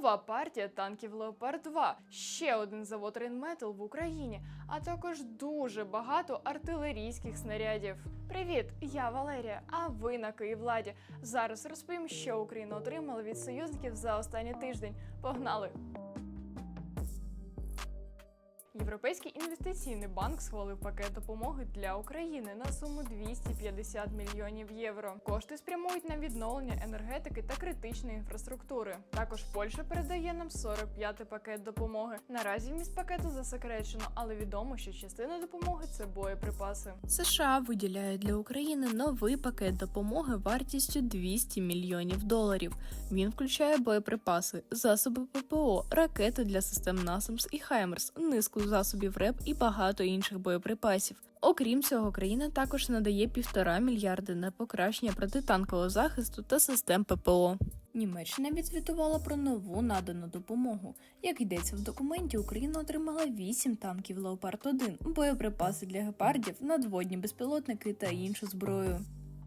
нова партія танків Леопард 2, ще один завод Рейнметал в Україні, а також дуже багато артилерійських снарядів. Привіт, я Валерія. А ви на Київладі. Зараз розповім, що Україна отримала від союзників за останній тиждень. Погнали! Європейський інвестиційний банк схвалив пакет допомоги для України на суму 250 мільйонів євро. Кошти спрямують на відновлення енергетики та критичної інфраструктури. Також Польща передає нам 45-й пакет допомоги. Наразі вміст пакету засекречено, але відомо, що частина допомоги це боєприпаси. США виділяють для України новий пакет допомоги вартістю 200 мільйонів доларів. Він включає боєприпаси, засоби ППО, ракети для систем NASAMS і Хаймерс, низку засобів РЕП і багато інших боєприпасів. Окрім цього, країна також надає півтора мільярди на покращення протитанкового захисту та систем ППО. Німеччина відзвітувала про нову надану допомогу. Як йдеться в документі, Україна отримала 8 танків Леопард 1 боєприпаси для гепардів, надводні безпілотники та іншу зброю.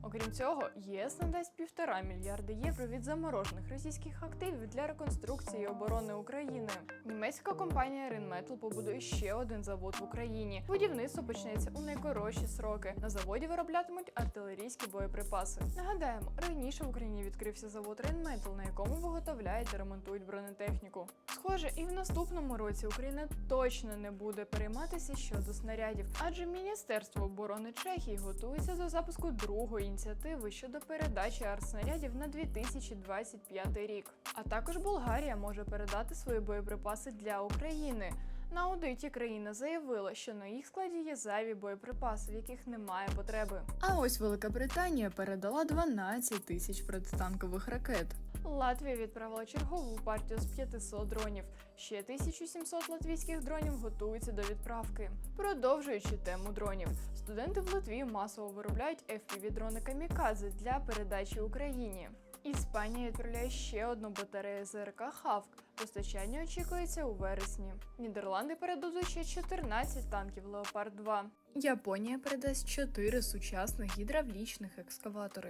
Окрім цього, ЄС надасть півтора мільярди євро від заморожених російських активів для реконструкції оборони України. Німецька компанія Rheinmetall побудує ще один завод в Україні. Будівництво почнеться у найкоротші сроки. На заводі вироблятимуть артилерійські боєприпаси. Нагадаємо, раніше в Україні відкрився завод Rheinmetall, на якому виготовляють та ремонтують бронетехніку. Схоже, і в наступному році Україна точно не буде перейматися щодо снарядів, адже Міністерство оборони Чехії готується до запуску другої ініціативи щодо передачі артснарядів на 2025 рік. А також Болгарія може передати свої боєприпаси для України. На аудиті країна заявила, що на їх складі є зайві боєприпаси, в яких немає потреби. А ось Велика Британія передала 12 тисяч протитанкових ракет. Латвія відправила чергову партію з 500 дронів. Ще 1700 латвійських дронів готуються до відправки. Продовжуючи тему дронів, студенти в Латвії масово виробляють FPV-дрони камікадзе для передачі Україні. Іспанія відправляє ще одну батарею ЗРК Хавк. Постачання очікується у вересні. Нідерланди передадуть ще 14 танків Леопард 2. Японія передасть 4 сучасних гідравлічних екскаватори.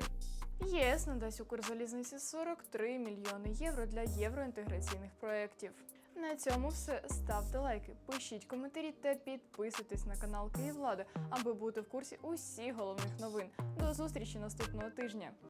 ЄС надасть Укрзалізниці 43 мільйони євро для євроінтеграційних проєктів. На цьому все. Ставте лайки, пишіть коментарі та підписуйтесь на канал Київлади, аби бути в курсі усіх головних новин. До зустрічі наступного тижня.